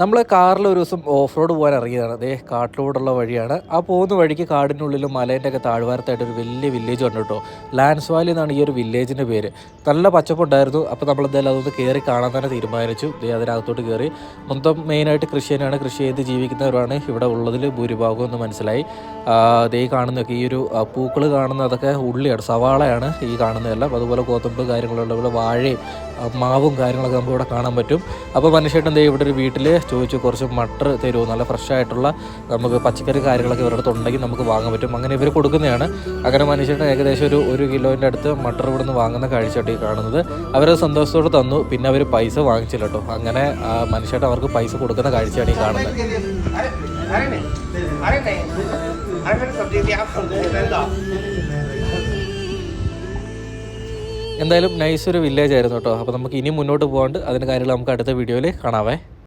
നമ്മൾ കാറിൽ ഒരു ദിവസം ഓഫ് റോഡ് പോകാൻ ഇറങ്ങിയതാണ്. അതേ കാട്ടിലൂടെയുള്ള വഴിയാണ്. ആ പോകുന്ന വഴിക്ക് കാടിന്റെ ഉള്ളിലും മലേന്റെ ഒക്കെ താഴ്വാരത്തായിട്ട് ഒരു വലിയ വില്ലേജ് ഉണ്ട് കേട്ടോ. ലാൻസ് വാലി എന്നാണ് ഈ ഒരു വില്ലേജിന്റെ പേര്. നല്ല പച്ചപ്പുണ്ടായിരുന്നു അപ്പോൾ നമ്മൾ എന്തായാലും അതൊന്ന് കയറി കാണാൻ തന്നെ തീരുമാനിച്ചു. അതിനകത്തോട്ട് കയറി മൊത്തം മെയിനായിട്ട് കൃഷി തന്നെയാണ്. കൃഷി ചെയ്ത് ജീവിക്കുന്നവരാണ്. ഇവിടെ ഉള്ളതിൽ ഭൂരിഭാഗം എന്ന് മനസ്സിലായി. ദേ ഈ കാണുന്നതൊക്കെ ഈ ഒരു പൂക്കൾ കാണുന്നതൊക്കെ ഉള്ളിയാണ്. സവാളയാണ് ഈ കാണുന്നതെല്ലാം. അതുപോലെ ഗോതമ്പ് കാര്യങ്ങളുള്ള വാഴയും മാവും കാര്യങ്ങളൊക്കെ നമുക്ക് ഇവിടെ കാണാൻ പറ്റും. അപ്പോൾ മനുഷ്യട്ടെന്തേ ഇവിടെ ഒരു വീട്ടിൽ ചോദിച്ച് കുറച്ച് മട്ടർ തരുമോ? നല്ല ഫ്രഷായിട്ടുള്ള നമുക്ക് പച്ചക്കറി കാര്യങ്ങളൊക്കെ ഇവരുടെ അടുത്ത് ഉണ്ടെങ്കിൽ നമുക്ക് വാങ്ങാൻ പറ്റും. അങ്ങനെ ഇവർ കൊടുക്കുന്നതാണ്. അങ്ങനെ മനുഷ്യരുടെ ഏകദേശം ഒരു ഒരു കിലോന്റെ അടുത്ത് മട്ടർ ഇവിടെ നിന്ന് വാങ്ങുന്ന കാഴ്ചയായിട്ട് ഈ കാണുന്നത്. അവരത് സന്തോഷത്തോടെ തന്നു. പിന്നെ അവർ പൈസ വാങ്ങിച്ചില്ല കേട്ടോ. അങ്ങനെ മനുഷ്യരുടെ അവർക്ക് പൈസ കൊടുക്കുന്ന കാഴ്ചയാണ് ഈ കാണുന്നത്. എന്തായാലും നൈസ് ഒരു വില്ലേജ് ആയിരുന്നു കേട്ടോ. അപ്പോൾ നമുക്ക് ഇനി മുന്നോട്ട് പോകാണ്ട് അതിന്റെ കാര്യങ്ങൾ നമുക്ക് അടുത്ത വീഡിയോയിൽ കാണാവേ.